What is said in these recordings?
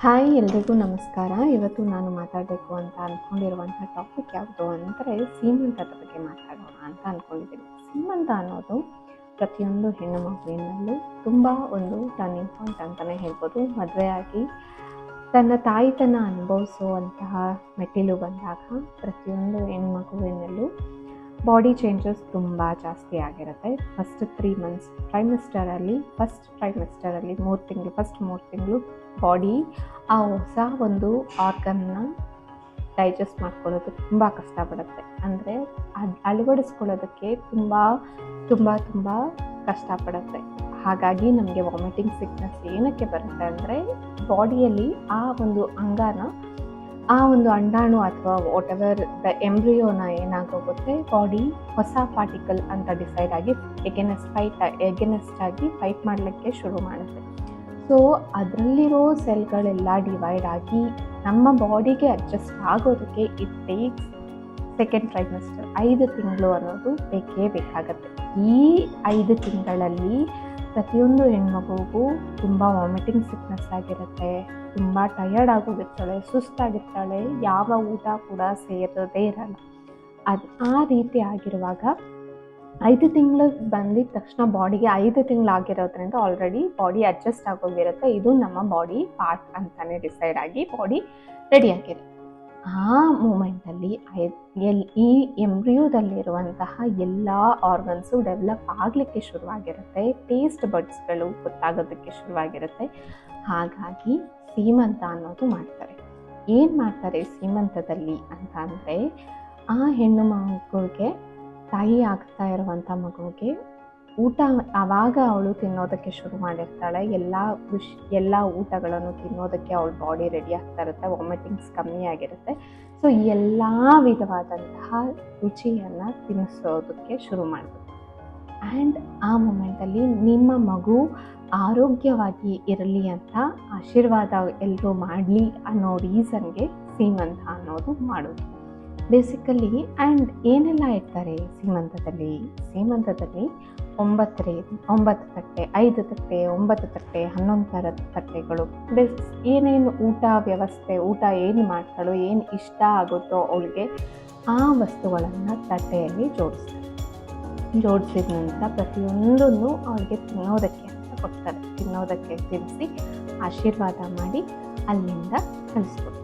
Hi, ಎಲ್ರಿಗೂ ನಮಸ್ಕಾರ. ಇವತ್ತು ನಾನು ಮಾತಾಡಬೇಕು ಅಂತ ಅಂದ್ಕೊಂಡಿರುವಂಥ ಟಾಪಿಕ್ ಯಾವುದು ಅಂದರೆ ಸೀಮಂತದ ಬಗ್ಗೆ ಮಾತಾಡೋಣ ಅಂತ ಅಂದ್ಕೊಂಡಿದ್ದೀನಿ ಸೀಮಂತ ಅನ್ನೋದು ಪ್ರತಿಯೊಂದು ಹೆಣ್ಣು ಮಗುವಿನಲ್ಲೂ ತುಂಬ ಒಂದು ಟರ್ನಿಂಗ್ ಪಾಯಿಂಟ್ ಅಂತಲೇ ಹೇಳ್ಬೋದು. ಮದುವೆಯಾಗಿ ತನ್ನ ತಾಯಿತನ ಅನುಭವಿಸುವಂತಹ ಮೆಟ್ಟಿಲು ಬಂದಾಗ ಪ್ರತಿಯೊಂದು ಹೆಣ್ಮಗುವಿನಲ್ಲೂ ಬಾಡಿ ಚೇಂಜಸ್ ತುಂಬ ಜಾಸ್ತಿ ಆಗಿರುತ್ತೆ. ಫಸ್ಟ್ ತ್ರೀ ಮಂತ್ಸ್ ಟ್ರೈಮಿಸ್ಟರಲ್ಲಿ ಫಸ್ಟ್ ಟ್ರೈಮಿಸ್ಟರಲ್ಲಿ ಮೂರು ತಿಂಗಳು ಫಸ್ಟ್ ಮೂರು ತಿಂಗಳು ಬಾಡಿ ಆ ಹೊಸ ಒಂದು ಆರ್ಗನ್ನ ಡೈಜೆಸ್ಟ್ ಮಾಡ್ಕೊಳ್ಳೋದು ತುಂಬ ಕಷ್ಟಪಡುತ್ತೆ. ಅಂದರೆ ಅದು ಅಳವಡಿಸ್ಕೊಳ್ಳೋದಕ್ಕೆ ತುಂಬ ತುಂಬ ತುಂಬ ಕಷ್ಟಪಡುತ್ತೆ. ಹಾಗಾಗಿ ನಮಗೆ ವಾಮಿಟಿಂಗ್ ಸಿಕ್ನೆಸ್ ಏನಕ್ಕೆ ಬರುತ್ತೆ ಅಂದರೆ ಬಾಡಿಯಲ್ಲಿ ಆ ಒಂದು ಅಂಗನ ಆ ಒಂದು ಅಂಡಾಣು ಅಥವಾ ವಾಟ್ ಎವರ್ ದ ಎಂಬ್ರಿಯೋನ ಏನಾಗೋಗುತ್ತೆ ಬಾಡಿ ಹೊಸ ಪಾರ್ಟಿಕಲ್ ಅಂತ ಡಿಸೈಡ್ ಆಗಿ ಎಗೆನೆಸ್ಟ್ ಫೈಟ್ ಎಗೆನೆಸ್ಟ್ ಆಗಿ ಫೈಟ್ ಮಾಡಲಿಕ್ಕೆ ಶುರು ಮಾಡುತ್ತೆ. ಸೊ ಅದರಲ್ಲಿರೋ ಸೆಲ್ಗಳೆಲ್ಲ ಡಿವೈಡ್ ಆಗಿ ನಮ್ಮ ಬಾಡಿಗೆ ಅಡ್ಜಸ್ಟ್ ಆಗೋದಕ್ಕೆ ಇಟ್ ಟೇಕ್ಸ್ ಸೆಕೆಂಡ್ ಟ್ರೈಮಿಸ್ಟರ್ ಐದು ತಿಂಗಳು ಅನ್ನೋದು ಬೇಕೇ ಬೇಕಾಗತ್ತೆ. ಈ ಐದು ತಿಂಗಳಲ್ಲಿ ಪ್ರತಿಯೊಂದು ಹೆಣ್ಮಗುಗೂ ತುಂಬ ವಾಮಿಟಿಂಗ್ ಸಿಕ್ನೆಸ್ ಆಗಿರುತ್ತೆ. ತುಂಬ ಟಯರ್ಡ್ ಆಗೋಗಿರ್ತಾಳೆ ಸುಸ್ತಾಗಿರ್ತಾಳೆ, ಯಾವ ಊಟ ಕೂಡ ಸೇರೋದೇ ಇರಲ್ಲ. ಅದು ಆ ರೀತಿ ಆಗಿರುವಾಗ ಐದು ತಿಂಗಳು ಬಂದಿದ ತಕ್ಷಣ ಬಾಡಿಗೆ ಐದು ತಿಂಗಳು ಆಗಿರೋದ್ರಿಂದ ಆಲ್ರೆಡಿ ಬಾಡಿ ಅಡ್ಜಸ್ಟ್ ಆಗೋಗಿರುತ್ತೆ. ಇದು ನಮ್ಮ ಬಾಡಿ ಪಾರ್ಟ್ ಅಂತಲೇ ಡಿಸೈಡ್ ಆಗಿ ಬಾಡಿ ರೆಡಿ ಆಗಿದೆ. ಆ ಮೂಮೆಂಟಲ್ಲಿ ಎಲ್, ಈ ಎಂಬ್ರಿಯೋದಲ್ಲಿರುವಂತಹ ಎಲ್ಲ ಆರ್ಗನ್ಸು ಡೆವಲಪ್ ಆಗಲಿಕ್ಕೆ ಶುರುವಾಗಿರುತ್ತೆ. ಟೇಸ್ಟ್ ಬಡ್ಸ್ಗಳು ಗೊತ್ತಾಗೋದಕ್ಕೆ ಶುರುವಾಗಿರುತ್ತೆ. ಹಾಗಾಗಿ ಸೀಮಂತ ಅನ್ನೋದು ಮಾಡ್ತಾರೆ. ಏನು ಮಾಡ್ತಾರೆ ಸೀಮಂತದಲ್ಲಿ ಅಂತ ಅಂದರೆ, ಆ ಹೆಣ್ಣು ಮಗುಗೆ ತಾಯಿ ಆಗ್ತಾ ಇರುವಂಥ ಮಗುವಿಗೆ ಊಟ ಆವಾಗ ಅವಳು ತಿನ್ನೋದಕ್ಕೆ ಶುರು ಮಾಡಿರ್ತಾಳೆ. ಎಲ್ಲ ಖುಷಿ ಎಲ್ಲ ಊಟಗಳನ್ನು ತಿನ್ನೋದಕ್ಕೆ ಅವಳ ಬಾಡಿ ರೆಡಿ ಆಗ್ತಾ ಇರುತ್ತೆ. ವಾಮಿಟಿಂಗ್ಸ್ ಕಮ್ಮಿ ಆಗಿರುತ್ತೆ. ಸೊ ಎಲ್ಲ ವಿಧವಾದಂತಹ ರುಚಿಯನ್ನು ತಿನ್ನಿಸೋದಕ್ಕೆ ಶುರು ಮಾಡಬೇಕು. ಆ್ಯಂಡ್ ಆ ಮೂಮೆಂಟಲ್ಲಿ ನಿಮ್ಮ ಮಗು ಆರೋಗ್ಯವಾಗಿ ಇರಲಿ ಅಂತ ಆಶೀರ್ವಾದ ಎಲ್ಲರೂ ಮಾಡಲಿ ಅನ್ನೋ ರೀಸನ್ಗೆ ಸೀಮಂತ ಅನ್ನೋದು ಮಾಡೋದು. ಬೇಸಿಕಲಿ ಆ್ಯಂಡ್ ಏನೆಲ್ಲ ಇರ್ತಾರೆ ಸೀಮಂತದಲ್ಲಿ? ಸೀಮಂತದಲ್ಲಿ ಒಂಬತ್ತರೆ, ಒಂಬತ್ತು ತಟ್ಟೆ, ಐದು ತಟ್ಟೆ, ಒಂಬತ್ತು ತಟ್ಟೆ, ಹನ್ನೊಂದು ಥರದ ತಟ್ಟೆಗಳು. ಪ್ಲಸ್ ಏನೇನು ಊಟ ವ್ಯವಸ್ಥೆ, ಊಟ ಏನು ಮಾಡ್ತಾಳೋ, ಏನು ಇಷ್ಟ ಆಗುತ್ತೋ ಅವಳಿಗೆ ಆ ವಸ್ತುಗಳನ್ನು ತಟ್ಟೆಯಲ್ಲಿ ಜೋಡಿಸ್ತಾರೆ. ಜೋಡಿಸಿದ ನಂತರ ಪ್ರತಿಯೊಂದನ್ನು ಅವಳಿಗೆ ತಿನ್ನೋದಕ್ಕೆ ಅಂತ ಕೊಡ್ತಾರೆ. ತಿನ್ನೋದಕ್ಕೆ ತಿನ್ನಿಸಿ ಆಶೀರ್ವಾದ ಮಾಡಿ ಅಲ್ಲಿಂದ ಕಳಿಸ್ಕೊಡ್ತಾರೆ.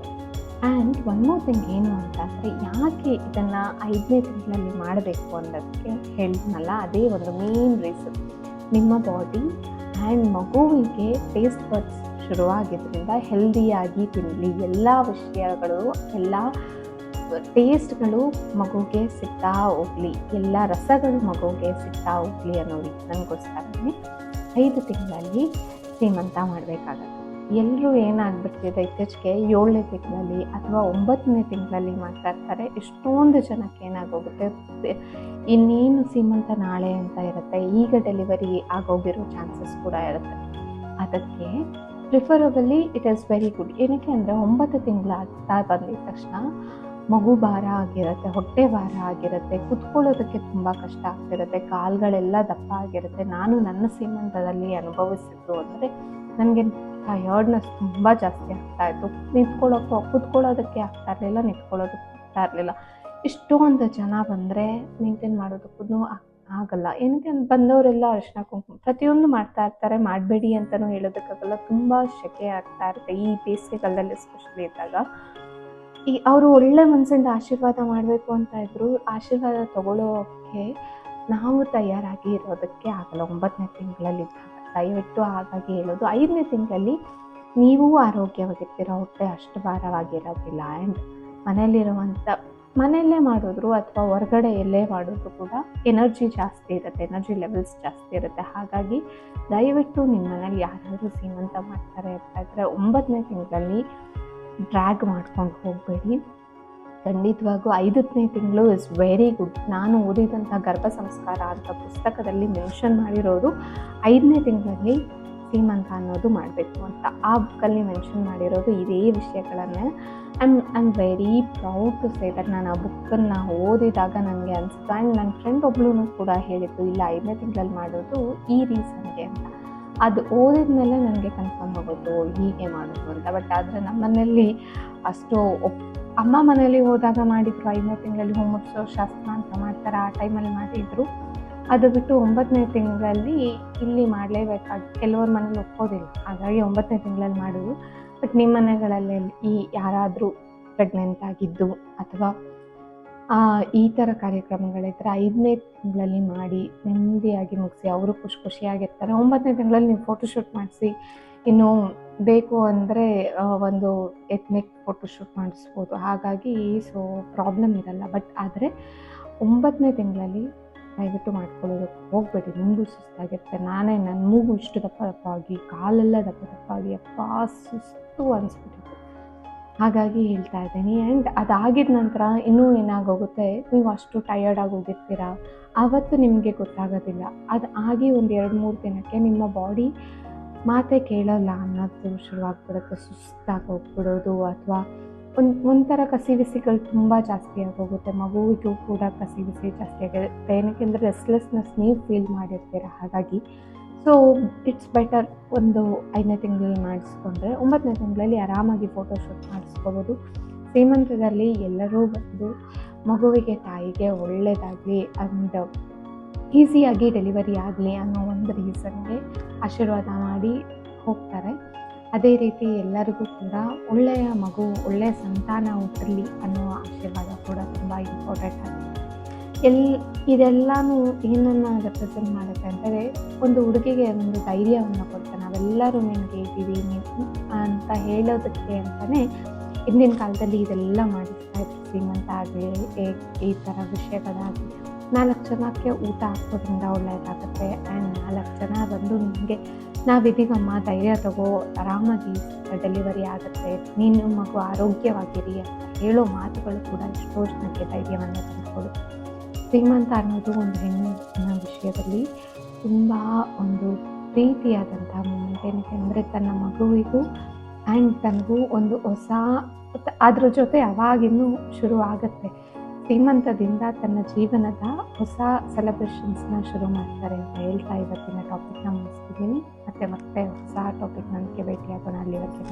ಆ್ಯಂಡ್ ಒನ್ ಮೋರ್ ಥಿಂಗ್ ಏನು ಅಂತ ಅಂದರೆ ಯಾಕೆ ಇದನ್ನು ಐದನೇ ತಿಂಗಳಲ್ಲಿ ಮಾಡಬೇಕು ಅನ್ನೋದಕ್ಕೆ ಹೇಳಿದ್ನಲ್ಲ ಅದೇ ಒಂದು ಮೇನ್ ರೀಸನ್ ನಿಮ್ಮ ಬಾಡಿ ಆ್ಯಂಡ್ ಮಗುವಿಗೆ ಟೇಸ್ಟ್ ಬರ್ಡ್ಸ್ ಶುರುವಾಗಿದ್ದರಿಂದ ಹೆಲ್ದಿಯಾಗಿ ತಿನ್ನಲಿ ಎಲ್ಲ ವಿಷಯಗಳು, ಎಲ್ಲ ಟೇಸ್ಟ್ಗಳು ಮಗುಗೆ ಸಿಗ್ತಾ ಹೋಗಲಿ. ಎಲ್ಲ ರಸಗಳು ಮಗುಗೆ ಸಿಗ್ತಾ ಹೋಗಲಿ ಅನ್ನೋ ನನಗೋಸ್ಕರ ಐದು ತಿಂಗಳಲ್ಲಿ ಸೇಮಂತ ಮಾಡಬೇಕಾಗತ್ತೆ. ಎಲ್ಲರೂ ಏನಾಗ್ಬಿಡ್ತಿದೆ ಇತ್ತೀಚೆಗೆ ಏಳನೇ ತಿಂಗಳಲ್ಲಿ ಅಥವಾ ಒಂಬತ್ತನೇ ತಿಂಗಳಲ್ಲಿ ಮಾಡ್ತಾ ಇರ್ತಾರೆ. ಎಷ್ಟೊಂದು ಜನಕ್ಕೆ ಏನಾಗೋಗುತ್ತೆ? ಇನ್ನೇನು ಸೀಮಂತ ನಾಳೆ ಅಂತ ಇರುತ್ತೆ. ಈಗ ಡೆಲಿವರಿ ಆಗೋಗಿರೋ ಚಾನ್ಸಸ್ ಕೂಡ ಇರುತ್ತೆ. ಅದಕ್ಕೆ preferably it is very good ಏನಕ್ಕೆ ಅಂದರೆ ಒಂಬತ್ತು ತಿಂಗಳಾಗ್ತಾ ಬಂದಿದ ತಕ್ಷಣ ಮಗು ಭಾರ ಆಗಿರುತ್ತೆ, ಹೊಟ್ಟೆ ಭಾರ ಆಗಿರುತ್ತೆ, ಕುತ್ಕೊಳ್ಳೋದಕ್ಕೆ ತುಂಬ ಕಷ್ಟ ಆಗ್ತಿರುತ್ತೆ, ಕಾಲುಗಳೆಲ್ಲ ದಪ್ಪ ಆಗಿರುತ್ತೆ. ನಾನು ನನ್ನ ಸೀಮಂತದಲ್ಲಿ ಅನುಭವಿಸಿದ್ದು ಅಂದರೆ ನನಗೆ ಟಯರ್ಡ್ನೆಸ್ ತುಂಬ ಜಾಸ್ತಿ ಆಗ್ತಾ ಇತ್ತು. ನಿಂತ್ಕೊಳ್ಳೋಕ್ಕೂ ಕುತ್ಕೊಳ್ಳೋದಕ್ಕೆ ಆಗ್ತಾ ಇರಲಿಲ್ಲ, ನಿಂತ್ಕೊಳ್ಳೋದಕ್ಕೆ ಆಗ್ತಾ ಇರಲಿಲ್ಲ. ಇಷ್ಟೊಂದು ಜನ ಬಂದರೆ ಮೇಂಟೈನ್ ಮಾಡೋದಕ್ಕೂ ಆಗಲ್ಲ. ಏನಕ್ಕೆ ಬಂದವರೆಲ್ಲ ಅರಿಶಿನ ಕುಂಕುಮ ಪ್ರತಿಯೊಂದು ಮಾಡ್ತಾ ಇರ್ತಾರೆ. ಮಾಡಬೇಡಿ ಅಂತಲೂ ಹೇಳೋದಕ್ಕಾಗಲ್ಲ. ತುಂಬ ಸೆಕೆ ಆಗ್ತಾ ಇರುತ್ತೆ ಈ ಬೇಸಿಗೆಗಾಲದಲ್ಲಿ ಎಸ್ಪೆಷಲಿ ಇದ್ದಾಗ. ಈ ಅವರು ಒಳ್ಳೆ ಮನಸ್ಸಿಂದ ಆಶೀರ್ವಾದ ಮಾಡಬೇಕು ಅಂತ ಇದ್ರು, ಆಶೀರ್ವಾದ ತಗೊಳ್ಳೋಕ್ಕೆ ನಾವು ತಯಾರಾಗಿ ಇರೋದಕ್ಕೆ ಆಗಲ್ಲ. ಒಂಬತ್ತನೇ ತಿಂಗಳಲ್ಲಿ ದಯವಿಟ್ಟು ಹಾಗಾಗಿ ಹೇಳೋದು, ಐದನೇ ತಿಂಗಳಲ್ಲಿ ನೀವು ಆರೋಗ್ಯವಾಗಿರ್ತೀರ, ಹೊಟ್ಟೆ ಅಷ್ಟು ಭಾರವಾಗಿರೋದಿಲ್ಲ ಆ್ಯಂಡ್ ಮನೆಯಲ್ಲಿರುವಂಥ, ಮನೆಯಲ್ಲೇ ಮಾಡಿದ್ರು ಅಥವಾ ಹೊರಗಡೆ ಎಲ್ಲೇ ಮಾಡಿದ್ರು ಕೂಡ ಎನರ್ಜಿ ಜಾಸ್ತಿ ಇರುತ್ತೆ ಎನರ್ಜಿ ಲೆವೆಲ್ಸ್ ಜಾಸ್ತಿ ಇರುತ್ತೆ. ಹಾಗಾಗಿ ದಯವಿಟ್ಟು ನಿಮ್ಮ ಮನೇಲಿ ಯಾರಾದರೂ ಸೀಮಂತ ಮಾಡ್ತಾರೆ ಅಂತಂದರೆ ಒಂಬತ್ತನೇ ತಿಂಗಳಲ್ಲಿ ಡ್ರ್ಯಾಗ್ ಮಾಡ್ಕೊಂಡು ಹೋಗಬೇಡಿ. ಖಂಡಿತವಾಗೂ ಐದನೇ ತಿಂಗಳು ಇಸ್ ವೆರಿ ಗುಡ್ ನಾನು ಓದಿದಂಥ ಗರ್ಭ ಸಂಸ್ಕಾರ ಅಂತ ಪುಸ್ತಕದಲ್ಲಿ ಮೆನ್ಷನ್ ಮಾಡಿರೋದು ಐದನೇ ತಿಂಗಳಲ್ಲಿ ಸೀಮಂತ ಅನ್ನೋದು ಮಾಡಬೇಕು ಅಂತ. ಆ ಬುಕ್ಕಲ್ಲಿ ಮೆನ್ಷನ್ ಮಾಡಿರೋದು ಇದೇ ವಿಷಯಗಳನ್ನೇ. I'm am very proud to say that ನಾನು ಆ ಬುಕ್ಕನ್ನು ಓದಿದಾಗ ನನಗೆ ಅನಿಸ್ತು ಆ್ಯಂಡ್ ನನ್ನ ಫ್ರೆಂಡ್ ಒಬ್ಳು ಕೂಡ ಹೇಳಿದ್ದು, ಇಲ್ಲ, ಐದನೇ ತಿಂಗಳಲ್ಲಿ ಮಾಡೋದು ಈ ರೀಸನ್ಗೆ ಅಂತ. ಅದು ಓದಿದ ಮೇಲೆ ನನಗೆ ಕನ್ಫರ್ಮ್ ಆಗೋದು ಹೀಗೆ ಮಾಡೋದು ಅಂತ. ಬಟ್ ಆದರೆ ನಮ್ಮನೇಲಿ ಅಷ್ಟು ಅಮ್ಮ ಮನೆಯಲ್ಲಿ ಹೋದಾಗ ಮಾಡಿದ್ರು ಐದನೇ ತಿಂಗಳಲ್ಲಿ ಹೂ ಮುಗಿಸೋ ಶಾಸ್ತ್ರ ಅಂತ ಮಾಡ್ತಾರೆ. ಆ ಟೈಮಲ್ಲಿ ಮಾಡಿದ್ರು. ಅದು ಬಿಟ್ಟು ಒಂಬತ್ತನೇ ತಿಂಗಳಲ್ಲಿ ಇಲ್ಲಿ ಮಾಡಲೇಬೇಕಾಗಿ, ಕೆಲವ್ರ ಮನೇಲಿ ಒಪ್ಪೋದಿಲ್ಲ ಹಾಗಾಗಿ ಒಂಬತ್ತನೇ ತಿಂಗಳಲ್ಲಿ ಮಾಡೋದು. ಬಟ್ ನಿಮ್ಮ ಮನೆಗಳಲ್ಲಿ ಈ ಯಾರಾದರೂ ಪ್ರೆಗ್ನೆಂಟ್ ಆಗಿದ್ದು ಅಥವಾ ಈ ಥರ ಕಾರ್ಯಕ್ರಮಗಳಿದ್ರೆ ಐದನೇ ತಿಂಗಳಲ್ಲಿ ಮಾಡಿ ನೆಮ್ಮದಿಯಾಗಿ ಮುಗಿಸಿ, ಅವರು ಖುಷಿ ಖುಷಿಯಾಗಿರ್ತಾರೆ. ಒಂಬತ್ತನೇ ತಿಂಗಳಲ್ಲಿ ನೀವು ಫೋಟೋಶೂಟ್ ಮಾಡಿಸಿ, ಇನ್ನು ಬೇಕು ಅಂದರೆ ಒಂದು ಎತ್ನಿಕ್ ಫೋಟೋಶೂಟ್ ಮಾಡಿಸ್ಬೋದು. ಹಾಗಾಗಿ ಸೊ ಪ್ರಾಬ್ಲಮ್ ಇರಲ್ಲ. ಬಟ್ ಆದರೆ ಒಂಬತ್ತನೇ ತಿಂಗಳಲ್ಲಿ ದಯವಿಟ್ಟು ಮಾಡ್ಕೊಳ್ಳೋದಕ್ಕೆ ಹೋಗಬೇಡಿ. ನಿಮಗೂ ಸುಸ್ತಾಗಿರುತ್ತೆ. ನಾನೇ ನನ್ನ ಮೂಗು ಇಷ್ಟು ದಪ್ಪ ದಪ್ಪಾಗಿ ಕಾಲೆಲ್ಲ ದಪ್ಪ ಆಗಿ, ಅಪ್ಪ ಸುಸ್ತು ಅನಿಸ್ಬಿಟ್ಟಿತ್ತು. ಹಾಗಾಗಿ ಹೇಳ್ತಾ ಇದ್ದೀನಿ. ಆ್ಯಂಡ್ ಅದಾಗಿದ ನಂತರ ಇನ್ನೂ ಏನಾಗೋಗುತ್ತೆ? ನೀವು ಅಷ್ಟು ಟಯರ್ಡ್ ಆಗಿ ಹೋಗಿರ್ತೀರ? ಆವತ್ತು ನಿಮಗೆ ಗೊತ್ತಾಗೋದಿಲ್ಲ. ಅದು ಆಗಿ ಒಂದು ಎರಡು ಮೂರು ದಿನಕ್ಕೆ ನಿಮ್ಮ ಬಾಡಿ ಮಾತೆ ಕೇಳಲ್ಲ ಅನ್ನೋದು ಶುರುವಾಗ್ಬಿಡುತ್ತೆ ಸುಸ್ತಾಗಿ ಹೋಗ್ಬಿಡೋದು ಅಥವಾ ಒಂದು, ಒಂಥರ ಕಸಿವಿಸಿಗಳು ತುಂಬ ಜಾಸ್ತಿ ಆಗೋಗುತ್ತೆ. ಮಗುವಿಗೂ ಕೂಡ ಕಸಿವಿಸಿ ಜಾಸ್ತಿ ಆಗುತ್ತೆ. ಏನಕ್ಕೆಂದರೆ ರೆಸ್ಲೆಸ್ನೆಸ್ ನೀವು ಫೀಲ್ ಮಾಡಿರ್ತೀರ ಹಾಗಾಗಿ. ಸೊ ಇಟ್ಸ್ ಬೆಟರ್ ಒಂದು ಐದನೇ ತಿಂಗಳಲ್ಲಿ ಮಾಡಿಸ್ಕೊಂಡ್ರೆ, ಒಂಬತ್ತನೇ ತಿಂಗಳಲ್ಲಿ ಆರಾಮಾಗಿ ಫೋಟೋಶೂಟ್ ಮಾಡಿಸ್ಕೋಬೋದು. ಶ್ರೀಮಂತದಲ್ಲಿ ಎಲ್ಲರೂ ಬಂದು ಮಗುವಿಗೆ ತಾಯಿಗೆ ಒಳ್ಳೆಯದಾಗಲಿ ಅಂಡ್ ಈಸಿಯಾಗಿ ಡೆಲಿವರಿ ಆಗಲಿ ಅನ್ನೋ ಒಂದು ರೀಸನ್ಗೆ ಆಶೀರ್ವಾದ ಮಾಡಿ ಹೋಗ್ತಾರೆ. ಅದೇ ರೀತಿ ಎಲ್ಲರಿಗೂ ಕೂಡ ಒಳ್ಳೆಯ ಮಗು, ಒಳ್ಳೆಯ ಸಂತಾನ ಹುಟ್ಟಲಿ ಅನ್ನೋ ಆಶೀರ್ವಾದ ಕೂಡ ತುಂಬ ಇಂಪಾರ್ಟೆಂಟ್ ಆಗಿದೆ. ಎಲ್, ಇದೆಲ್ಲನೂ ಏನನ್ನು ರೆಪ್ರೆಸೆಂಟ್ ಮಾಡುತ್ತೆ ಅಂದರೆ ಒಂದು ಹುಡುಗಿಗೆ ಒಂದು ಧೈರ್ಯವನ್ನು ಕೊಡ್ತಾರೆ. ನಾವೆಲ್ಲರೂ ನಿಮಗೆ ಇದ್ದೀವಿ, ನೀವು ಅಂತ ಹೇಳೋದಕ್ಕೆ ಅಂತಲೇ ಹಿಂದಿನ ಕಾಲದಲ್ಲಿ ಇದೆಲ್ಲ ಮಾಡಿಸ್ತಾ ಇದ್ದೀವಿ ಶ್ರೀಮಂತ ಆಗಲಿ ಈ ಥರ ವಿಷಯಗಳಾಗಲಿ. ನಾಲ್ಕು ಜನಕ್ಕೆ ಊಟ ಹಾಕೋದ್ರಿಂದ ಒಳ್ಳೆಯದಾಗುತ್ತೆ ಆ್ಯಂಡ್ ನಾಲ್ಕು ಜನ ಬಂದು ನಿಮಗೆ ನಾವಿದೀವಮ್ಮ ಧೈರ್ಯ ತಗೋ, ಆರಾಮಾಗಿ ಡೆಲಿವರಿ ಆಗುತ್ತೆ. ನೀನು ಮಗು ಆರೋಗ್ಯವಾಗಿರಿ ಅಂತ ಹೇಳೋ ಮಾತುಗಳು ಕೂಡ ಎಷ್ಟೋ ಜನಕ್ಕೆ ಧೈರ್ಯವನ್ನು ತಂದುಕೊಡು ಶ್ರೀಮಂತ ಅನ್ನೋದು ಒಂದು ಹೆಣ್ಣಿನ ವಿಷಯದಲ್ಲಿ ತುಂಬ ಒಂದು ಪ್ರೀತಿಯಾದಂಥ ಮೂಮೆಂಟ್ ಏನಕ್ಕೆ ಅಂದರೆ ತನ್ನ ಮಗುವಿಗೂ ಆ್ಯಂಡ್ ತನಗೂ ಒಂದು ಹೊಸ, ಅದ್ರ ಜೊತೆ ಅವಾಗಿನ್ನೂ ಶುರು ಆಗುತ್ತೆ ಶ್ರೀಮಂತದಿಂದ ತನ್ನ ಜೀವನದ ಹೊಸ ಸೆಲೆಬ್ರೇಷನ್ಸ್ನ ಶುರು ಮಾಡ್ತಾರೆ ಅಂತ ಹೇಳ್ತಾ ಇವತ್ತಿನ ಟಾಪಿಕ್ನ ಮುಗಿಸ್ತಿದ್ದೀನಿ ಮತ್ತೆ ಮತ್ತೆ ಹೊಸ ಟಾಪಿಕ್ ನನಗೆ ಭೇಟಿಯಾಗೋಣ. ಅಲ್ಲಿವರೆಗೆ